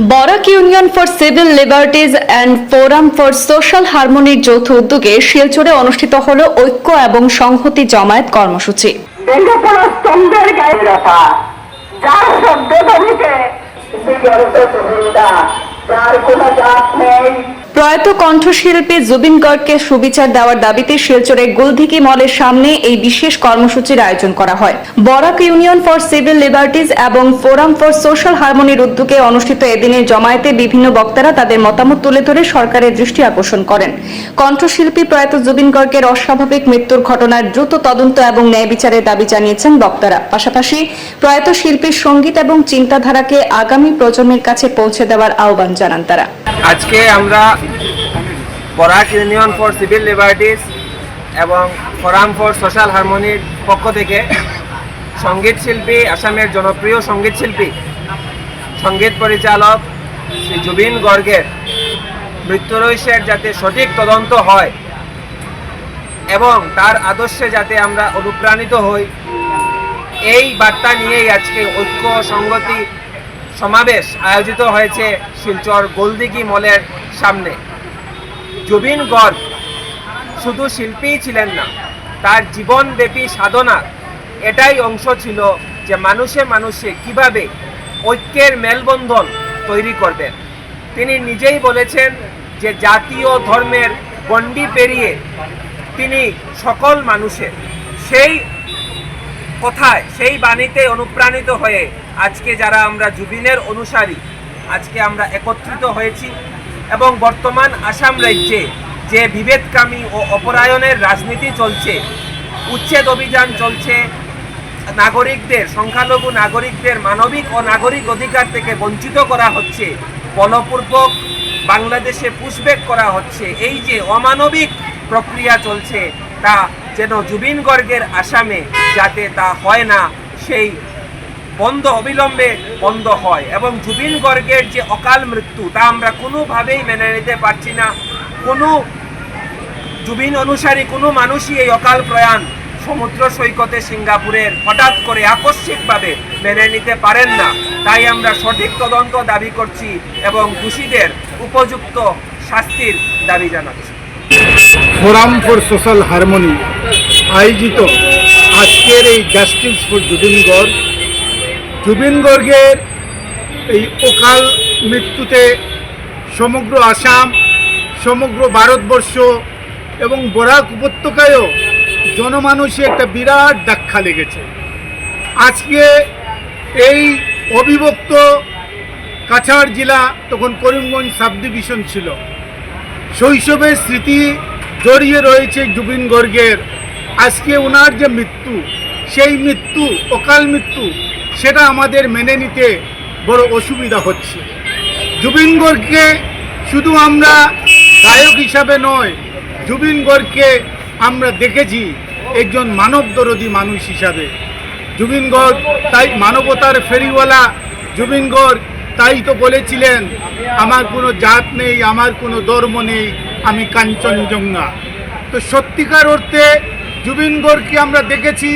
Barak union for civil liberties and forum for social হারমোনির যৌথ উদ্যোগে শিলচরে অনুষ্ঠিত হল ঐক্য এবং সংহতি জমায়েত কর্মসূচি। যার কোনো জাত নেই। প্রয়াত কণ্ঠশিল্পী জুবিন গর্গকে সুবিচার দেওয়ার দাবিতে শিলচরে গুলধিকি মলের সামনে এই বিশেষ কর্মসূচির আয়োজন করা হয়। Barak Union for Civil Liberties এবং ফোরাম ফর সোশ্যাল হারমোনির উদ্যোগে অনুষ্ঠিত এদিনের জমায়েতে বিভিন্ন বক্তারা তাদের মতামত তুলে ধরে সরকারের দৃষ্টি আকর্ষণ করেন। কণ্ঠশিল্পী প্রয়াত জুবিন গর্গের অস্বাভাবিক মৃত্যুর ঘটনার দ্রুত তদন্ত এবং ন্যায় বিচারের দাবি জানিয়েছেন বক্তারা। পাশাপাশি প্রয়াত শিল্পীর সংগীত এবং চিন্তাধারাকে আগামী প্রজন্মের কাছে পৌঁছে দেওয়ার আহ্বান জানান তারা। আজকে আমরা Barak Union for Civil Liberties এবং ফোরাম ফর সোশ্যাল হারমোনির পক্ষ থেকে সংগীত শিল্পী, আসামের জনপ্রিয় সংগীত শিল্পী, সংগীত পরিচালক শ্রী জুবিন গর্গের মৃত্যু রহস্যের যাতে সঠিক তদন্ত হয় এবং তার আদর্শে যাতে আমরা অনুপ্রাণিত হই, এই বার্তা নিয়েই আজকে ঐক্য সংগতি সমাবেশ আয়োজিত হয়েছে শিলচর গোলদিঘি মলের সামনে। জুবিন গর্গ শুধু শিল্পীই ছিলেন না, তার জীবনব্যাপী সাধনা এটাই অংশ ছিল যে মানুষে মানুষে কীভাবে ঐক্যের মেলবন্ধন তৈরি করবেন। তিনি নিজেই বলেছেন যে জাতীয় ধর্মের গণ্ডি পেরিয়ে তিনি সকল মানুষের সেই কথায়, সেই বাণীতে অনুপ্রাণিত হয়ে আজকে যারা আমরা জুবিনের অনুসারী, আজকে আমরা একত্রিত হয়েছি এবং বর্তমান আসাম রাজ্যে যে বিভেদকামী ও অপরায়ণের রাজনীতি চলছে, উচ্ছেদ অভিযান চলছে, নাগরিকদের, সংখ্যালঘু নাগরিকদের মানবিক ও নাগরিক অধিকার থেকে বঞ্চিত করা হচ্ছে, বলপূর্বক বাংলাদেশে পুশব্যাক করা হচ্ছে, এই যে অমানবিক প্রক্রিয়া চলছে, তা যেন জুবিন গর্গের আসামে যাতে তা হয় না, সেই বন্ধ অবিলম্বে বন্ধ হয় এবং জুবিন গর্গের যে অকাল মৃত্যু, তা আমরা কোনোভাবেই মেনে নিতে পারছি না। কোনো জুবিন অনুসারী, কোনো মানুষই এই অকাল প্রয়াণ সমুদ্র সৈকতে সিঙ্গাপুরের হঠাৎ করে আকস্মিকভাবে মেনে নিতে পারেন না। তাই আমরা সঠিক তদন্ত দাবি করছি এবং দোষীদের উপযুক্ত শাস্তির দাবি জানাচ্ছি। ফোরাম ফর সোশ্যাল হারমোনি আয়োজিত আজকের এই জাস্টিস ফর জুবিন গর্গ জুবিন গর্গের এই অকাল মৃত্যুতে সমগ্র আসাম, সমগ্র ভারতবর্ষ এবং বরাক উপত্যকায়ও জনমানুষে একটা বিরাট ধাক্কা লেগেছে। আজকে এই অবিভক্ত কাছাড় জেলা তখন করিমগঞ্জ সাব ডিভিশন ছিল। শৈশবের স্মৃতি জড়িয়ে রয়েছে জুবিন গর্গের। আজকে ওনার যে মৃত্যু, সেই মৃত্যু, অকাল মৃত্যু সেটা আমাদের মেনে নিতে বড় অসুবিধা হচ্ছে। জুবিন গর্গকে শুধু আমরা গায়ক হিসাবে নয় জুবিন গর্গকে আমরা দেখেছি একজন মানবদরদী মানুষ হিসাবে। জুবিন গর্গ তাই মানবতার ফেরিওয়ালা জুবিন গর্গ তাই তো বলেছিলেন, আমার কোনো জাত নেই, আমার কোনো ধর্ম নেই, আমি কাঞ্চনজঙ্ঘা। তো সত্যিকার অর্থে জুবিন গর্গকে আমরা দেখেছি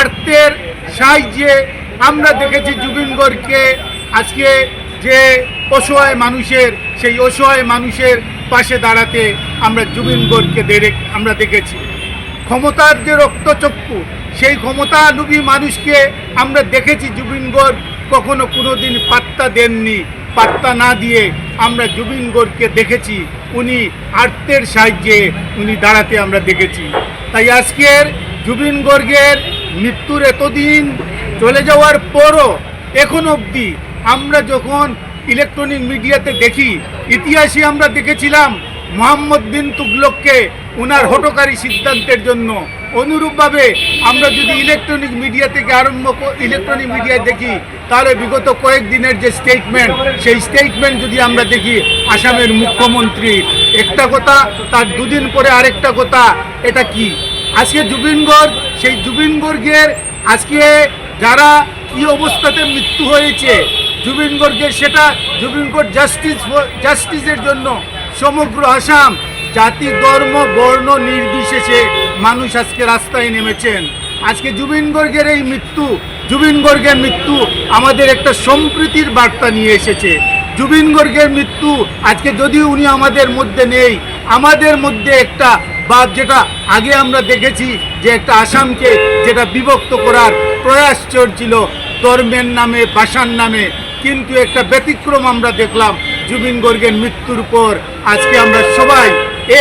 আর্তের সাহায্যে আমরা দেখেছি জুবিন গর্গকে আজকে যে অসহায় মানুষের, সেই অসহায় মানুষের পাশে দাঁড়াতে আমরা জুবিন গর্গকে দেরে আমরা দেখেছি। ক্ষমতার যে রক্তচক্ষু, সেই ক্ষমতানুভী মানুষকে আমরা দেখেছি জুবিন গর্গ কখনো কোনো দিন পাত্তা দেননি। পাত্তা না দিয়ে আমরা জুবিন দেখেছি। উনি আর্তের সাহায্যে উনি দাঁড়াতে আমরা দেখেছি। তাই আজকের জুবিন গর্গের মৃত্যুর এতদিন চলে যাওয়ার পরও এখন অবধি আমরা যখন ইলেকট্রনিক মিডিয়াতে দেখি, ইতিহাসে আমরা দেখেছিলাম মোহাম্মদ বিন তুগলককে ওনার হটকারী সিদ্ধান্তের জন্য। অনুরূপভাবে আমরা যদি ইলেকট্রনিক মিডিয়া থেকে আরম্ভ ইলেকট্রনিক মিডিয়ায় দেখি, তাহলে বিগত কয়েকদিনের যে স্টেটমেন্ট সেই স্টেটমেন্ট যদি আমরা দেখি, আসামের মুখ্যমন্ত্রী, একটা কথা, তার দুদিন পরে আরেকটা কথা, এটা কি? আজকে জুবিন গর্গ সেই জুবিন গর্গের আজকে যারা কি অবস্থাতে মৃত্যু হয়েছে জুবিন গর্গের সেটা জুবিন গর্গ জাস্টিস জাস্টিসের জন্য সমগ্র আসাম জাতি, ধর্ম, বর্ণ নির্বিশেষে মানুষ আজকে রাস্তায় নেমেছেন। আজকে জুবিন গর্গের এই মৃত্যু জুবিন গর্গের মৃত্যু আমাদের একটা সম্প্রীতির বার্তা নিয়ে এসেছে। জুবিন গর্গের মৃত্যু আজকে যদি উনি আমাদের মধ্যে নেই, আমাদের মধ্যে একটা বা যেটা আগে আমরা দেখেছি যে একটা আসামকে যেটা বিভক্ত করার প্রয়াস চলছিল, ধর্মের নামে, ভাষার নামে। কিন্তু একটা ব্যতিক্রম আমরা দেখলাম জুবিন গর্গের মৃত্যুর পর। আজকে আমরা সবাই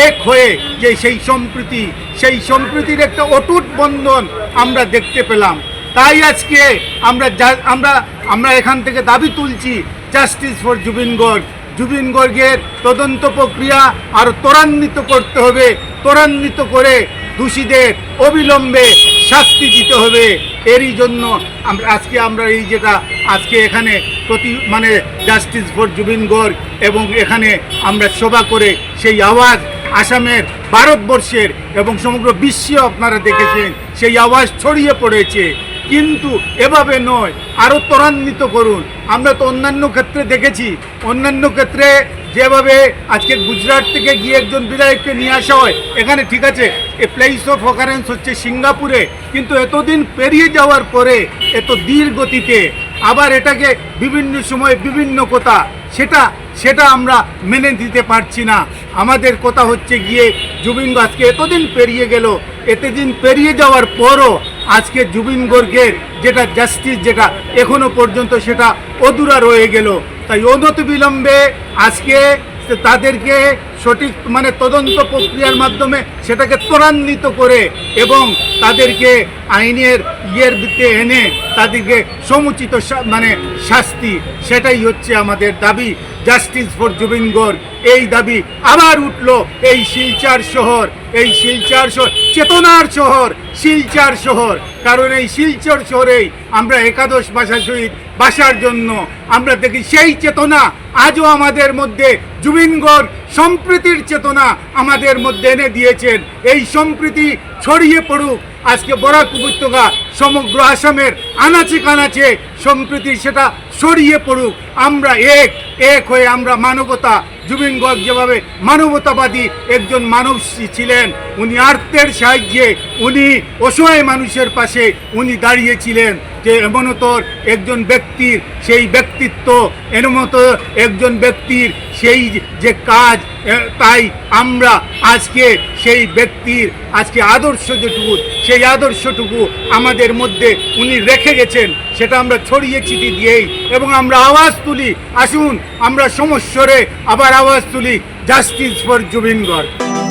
এক হয়ে যে সেই সম্প্রীতি, সেই সম্প্রীতির একটা অটুট বন্ধন আমরা দেখতে পেলাম। তাই আজকে আমরা আমরা আমরা এখান থেকে দাবি তুলছি জাস্টিস ফর জুবিন গর্গ। জুবিন গর্গের তদন্ত প্রক্রিয়া আরও ত্বরান্বিত করতে হবে। ত্বরান্বিত করে দোষীদের অবিলম্বে শাস্তি দিতে হবে। এরই জন্য আমরা আজকে আমরা এই যেটা, আজকে এখানে প্রতি মানে জাস্টিস ফর জুবিন গর্গ এবং এখানে আমরা সভা করে সেই আওয়াজ আসামের ভারতবর্ষের এবং সমগ্র বিশ্বে আপনারা দেখেছেন, সেই আওয়াজ ছড়িয়ে পড়েছে। কিন্তু এভাবে নয় আরও ত্বরান্বিত করুন। আমরা তো অন্যান্য ক্ষেত্রে দেখেছি, অন্যান্য ক্ষেত্রে যেভাবে আজকে গুজরাট থেকে গিয়ে একজন বিধায়ককে নিয়ে আসা হয়, এখানে ঠিক আছে, এ প্লেস অফ অকারেন্স হচ্ছে সিঙ্গাপুরে, কিন্তু এতদিন পেরিয়ে যাওয়ার পরে, এত ধীর গতিতে, আবার এটাকে বিভিন্ন সময় বিভিন্ন কথা, সেটা সেটা আমরা মেনে দিতে পারছি না। আমাদের কথা হচ্ছে গিয়ে, জুবিন আজকে এতদিন পেরিয়ে গেল, এতদিন পেরিয়ে যাওয়ার পরও আজকে জুবিন গর্গের যেটা জাস্টিস যেটা এখনও পর্যন্ত সেটা অধুরা রয়ে গেল। তাই অনত বিলম্বে আজকে তাদেরকে সঠিক মানে তদন্ত প্রক্রিয়ার মাধ্যমে সেটাকে ত্বরান্বিত করে এবং তাদেরকে আইনের ইয়ের ভিত্তিতে এনে তাদেরকে সমুচিত মানে শাস্তি, সেটাই হচ্ছে আমাদের দাবি। জাস্টিস ফর জুবিন গর্গ এই দাবি আবার উঠল এই শিলচার শহর, এই শিলচার শহর। চেতনার শহর, শিলচার শহর। কারণ এই শিলচর শহরেই আমরা একাদশ ভাষা সহিত বাসার জন্য আমরা দেখি সেই চেতনা আজও আমাদের মধ্যে জুবিন গর্গ সম্প্রীতির চেতনা আমাদের মধ্যে এনে দিয়েছেন। এই সম্প্রীতি ছড়িয়ে পড়ুক। আজকে বরাক উপত্যকা সমগ্র আসামের আনাচে কানাচে সম্প্রীতি সেটা ছড়িয়ে পড়ুক। আমরা এক এক হয়ে আমরা মানবতা জুবিন গর্গ যেভাবে মানবতাবাদী একজন মানব ছিলেন, উনি আর্থের সাহায্যে উনি অসহায় মানুষের পাশে উনি দাঁড়িয়েছিলেন যে এমনতর একজন ব্যক্তির সেই ব্যক্তিত্ব এমতো একজন ব্যক্তির সেই যে কাজ তাই আমরা আজকে সেই ব্যক্তির আজকে আদর্শ যেটুকু, সেই আদর্শটুকু আমাদের মধ্যে উনি রেখে গেছেন, সেটা আমরা ছড়িয়ে ছিটি দিয়েই এবং আমরা আওয়াজ তুলি। আসুন, আমরা সমস্যরে আবার আওয়াজ তুলি জাস্টিস ফর জুবিন গর্গ